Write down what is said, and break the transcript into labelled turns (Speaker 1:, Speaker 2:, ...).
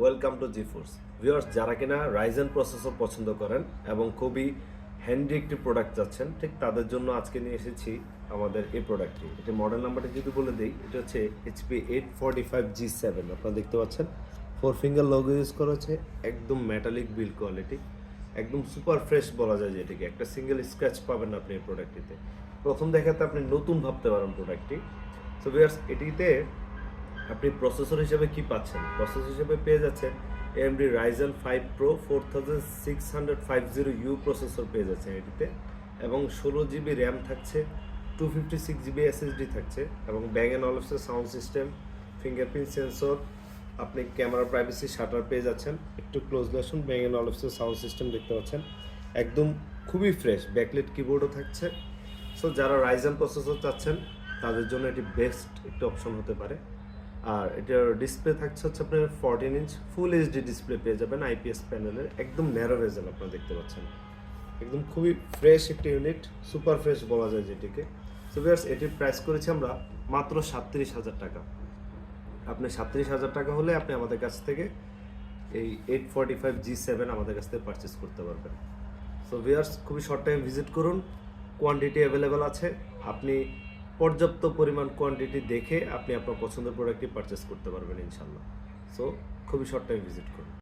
Speaker 1: Welcome to G force viewers যারা কিনা Ryzen processor পছন্দ করেন এবং খুবই হ্যান্ডি একটি প্রোডাক্ট চাচ্ছেন, ঠিক তাদের জন্য আজকে নিয়ে এসেছি আমাদের এই প্রোডাক্টটি এটি মডেল নাম্বারটি যদি বলে দিই, এটা হচ্ছে HP eight forty five G seven আপনারা দেখতে পাচ্ছেন ফোর ফিঙ্গার লোগো ইউজ করা হচ্ছে একদম মেটালিক বিল কোয়ালিটি একদম সুপার ফ্রেশ বলা যায় যেটিকে। একটা সিঙ্গেল স্ক্র্যাচ পাবেন আপনি এই প্রোডাক্টটিতে প্রথম দেখাতে আপনি নতুন ভাবতে পারেন প্রোডাক্টটি সো ভিউয়ার্স এটিতে আপনি প্রসেসর হিসেবে কি পাচ্ছেন? প্রসেসর হিসেবে পেয়ে যাচ্ছেন Ryzen 5 Pro 4650 ইউ প্রসেসর পেয়ে যাচ্ছেন এটিতে এবং ষোলো জিবি র্যাম থাকছে two fifty six GB SSD থাকছে এবং ব্যাং অ্যান্ড অলসের সাউন্ড সিস্টেম ফিঙ্গারপ্রিন্ট সেন্সর আপনি ক্যামেরা প্রাইভেসি শাটার পেয়ে যাচ্ছেন। একটু ক্লোজ আসুন ব্যাং অ্যান্ড অলসের সাউন্ড সিস্টেম দেখতে পাচ্ছেন। একদম খুবই ফ্রেশ ব্যাকলেট কিবোর্ডও থাকছে। সো যারা রাইজন প্রসেসর চাচ্ছেন, তাদের জন্য এটি বেস্ট একটা অপশন হতে পারে। আর এটার ডিসপ্লে থাকছে হচ্ছে আপনার fourteen inch full HD display পেয়ে যাবেন আইপিএস প্যানেলের একদম ন্যারো ভেজেল আপনারা দেখতে পাচ্ছেন। একদম খুবই ফ্রেশ একটি ইউনিট সুপার ফ্রেশ বলা যায় যেটিকে। সো ভিউয়ার্স এটির প্রাইস করেছি আমরা মাত্র সাতত্রিশ হাজার টাকা। আপনি সাতত্রিশ হাজার টাকা হলে আপনি আমাদের কাছ থেকে এই eight forty five G seven আমাদের কাছ থেকে পারচেস করতে পারবেন। সো ভিউয়ার্স খুবই শর্ট টাইম ভিজিট করুন কোয়ান্টিটি অ্যাভেলেবেল আছে। আপনি পর্যাপ্ত পরিমাণ কোয়ান্টিটি দেখে আপনি আপনার পছন্দের প্রোডাক্টটি পারচেস করতে পারবেন ইনশাল্লাহ সো খুবই শর্ট টাইম ভিজিট করুন।